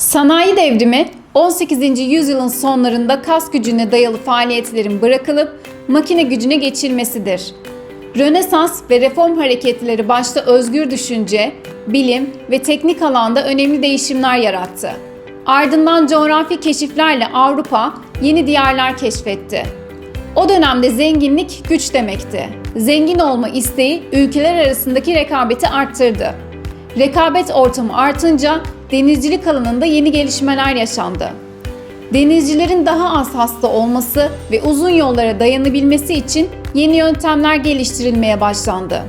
Sanayi devrimi 18. yüzyılın sonlarında kas gücüne dayalı faaliyetlerin bırakılıp makine gücüne geçilmesidir. Rönesans ve reform hareketleri başta özgür düşünce, bilim ve teknik alanda önemli değişimler yarattı. Ardından coğrafi keşiflerle Avrupa yeni diyarlar keşfetti. O dönemde zenginlik güç demekti. Zengin olma isteği ülkeler arasındaki rekabeti arttırdı. Rekabet ortamı artınca denizcilik alanında yeni gelişmeler yaşandı. Denizcilerin daha az hasta olması ve uzun yollara dayanabilmesi için yeni yöntemler geliştirilmeye başlandı.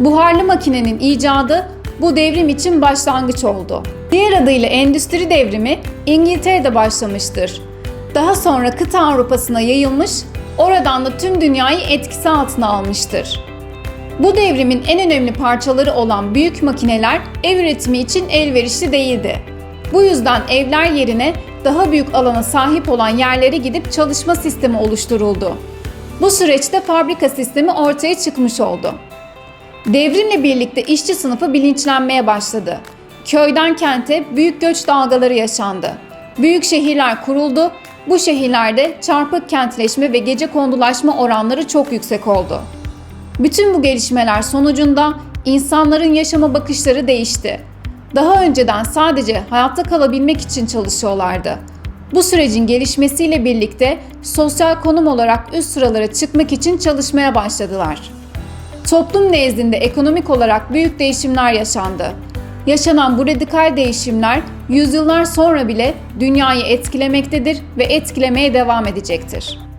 Buharlı makinenin icadı bu devrim için başlangıç oldu. Diğer adıyla endüstri devrimi İngiltere'de başlamıştır. Daha sonra kıta Avrupa'sına yayılmış, oradan da tüm dünyayı etkisi altına almıştır. Bu devrimin en önemli parçaları olan büyük makineler ev üretimi için elverişli değildi. Bu yüzden evler yerine daha büyük alana sahip olan yerlere gidip çalışma sistemi oluşturuldu. Bu süreçte fabrika sistemi ortaya çıkmış oldu. Devrimle birlikte işçi sınıfı bilinçlenmeye başladı. Köyden kente büyük göç dalgaları yaşandı. Büyük şehirler kuruldu. Bu şehirlerde çarpık kentleşme ve gece kondulaşma oranları çok yüksek oldu. Bütün bu gelişmeler sonucunda insanların yaşama bakışları değişti. Daha önceden sadece hayatta kalabilmek için çalışıyorlardı. Bu sürecin gelişmesiyle birlikte sosyal konum olarak üst sıralara çıkmak için çalışmaya başladılar. Toplum nezdinde ekonomik olarak büyük değişimler yaşandı. Yaşanan bu radikal değişimler yüzyıllar sonra bile dünyayı etkilemektedir ve etkilemeye devam edecektir.